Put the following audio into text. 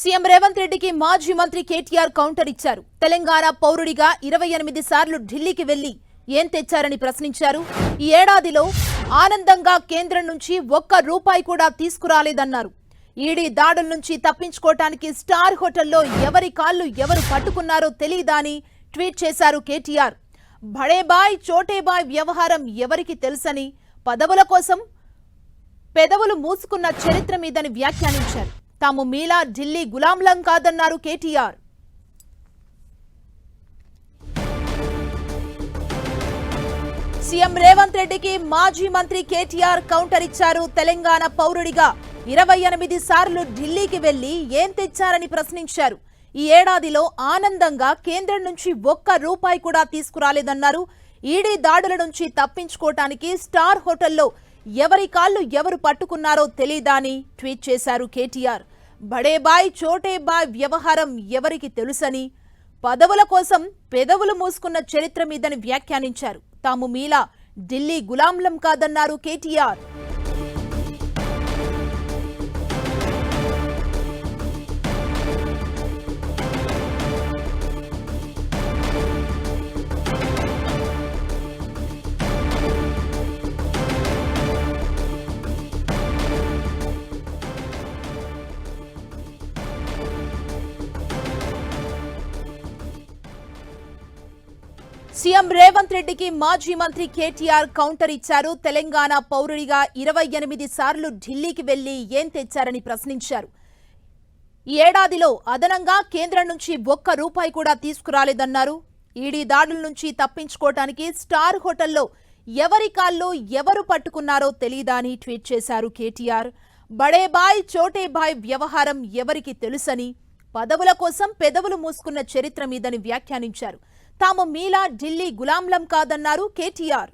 CM Revanth రెడ్డికి మాజీ మంత్రి కేటీఆర్ కౌంటర్ ఇచ్చారు. తెలంగాణ పౌరుడిగా ఇరవై ఎనిమిది సార్లు ఢిల్లీకి వెళ్ళి ఏం తెచ్చారని ప్రశ్నించారు. ఈ ఏడాదిలో ఆనందంగా కేంద్రం నుంచి ఒక్క రూపాయి కూడా తీసుకురాలేదన్నారు. ఈడీ దాడుల నుంచి తప్పించుకోవటానికి స్టార్ హోటల్లో ఎవరి కాళ్ళు ఎవరు పట్టుకున్నారో తెలియదా అని ట్వీట్ చేశారు కేటీఆర్. భడేబాయ్ చోటేబాయ్ వ్యవహారం ఎవరికి తెలుసని పదవుల కోసం పెదవులు మూసుకున్న చరిత్ర మీదని వ్యాఖ్యానించారు. తాము మీలా ఢిల్లీ గులాంలం కాదన్నారు కేటీఆర్. సీఎం రేవంత్ రెడ్డికి మాజీ మంత్రి కేటీఆర్ కౌంటర్ ఇచ్చారు తెలంగాణ పౌరుడిగా. ఇరవై ఎనిమిది సార్లు ఢిల్లీకి వెళ్ళి ఏం తెచ్చారని ప్రశ్నించారు. ఈ ఏడాదిలో ఆనందంగా కేంద్రం నుంచి ఒక్క రూపాయి కూడా తీసుకురాలేదన్నారు. ఈడీ దాడుల నుంచి తప్పించుకోవటానికి స్టార్ హోటల్లో ఎవరి కాళ్ళు ఎవరు పట్టుకున్నారో తెలీదా అని ట్వీట్ చేశారు కేటీఆర్. బడేబాయ్ చోటేబాయ్ వ్యవహారం ఎవరికి తెలుసని పదవుల కోసం పెదవులు మూసుకున్న చరిత్ర మీదని వ్యాఖ్యానించారు. తాము మీలా ఢిల్లీ గులాంలం కాదన్నారు కేటీఆర్. సీఎం రేవంత్ రెడ్డికి మాజీ మంత్రి కేటీఆర్ కౌంటర్ ఇచ్చారు. తెలంగాణ పౌరుడిగా ఇరవై ఎనిమిది సార్లు ఢిల్లీకి వెళ్ళి ఏం తెచ్చారని ప్రశ్నించారు. ఈ ఏడాదిలో అదనంగా కేంద్రం నుంచి ఒక్క రూపాయి కూడా తీసుకురాలేదన్నారు. ఈడీ దాడుల నుంచి తప్పించుకోవటానికి స్టార్ హోటల్లో ఎవరి కాల్లో ఎవరు పట్టుకున్నారో తెలీదా అని ట్వీట్ చేశారు కేటీఆర్. బడేబాయ్ చోటేబాయ్ వ్యవహారం ఎవరికి తెలుసని పదవుల కోసం పెదవులు మూసుకున్న చరిత్ర మీదని వ్యాఖ్యానించారు. తాము మీలా ఢిల్లీ గులాంలం కాదన్నారు కేటీఆర్.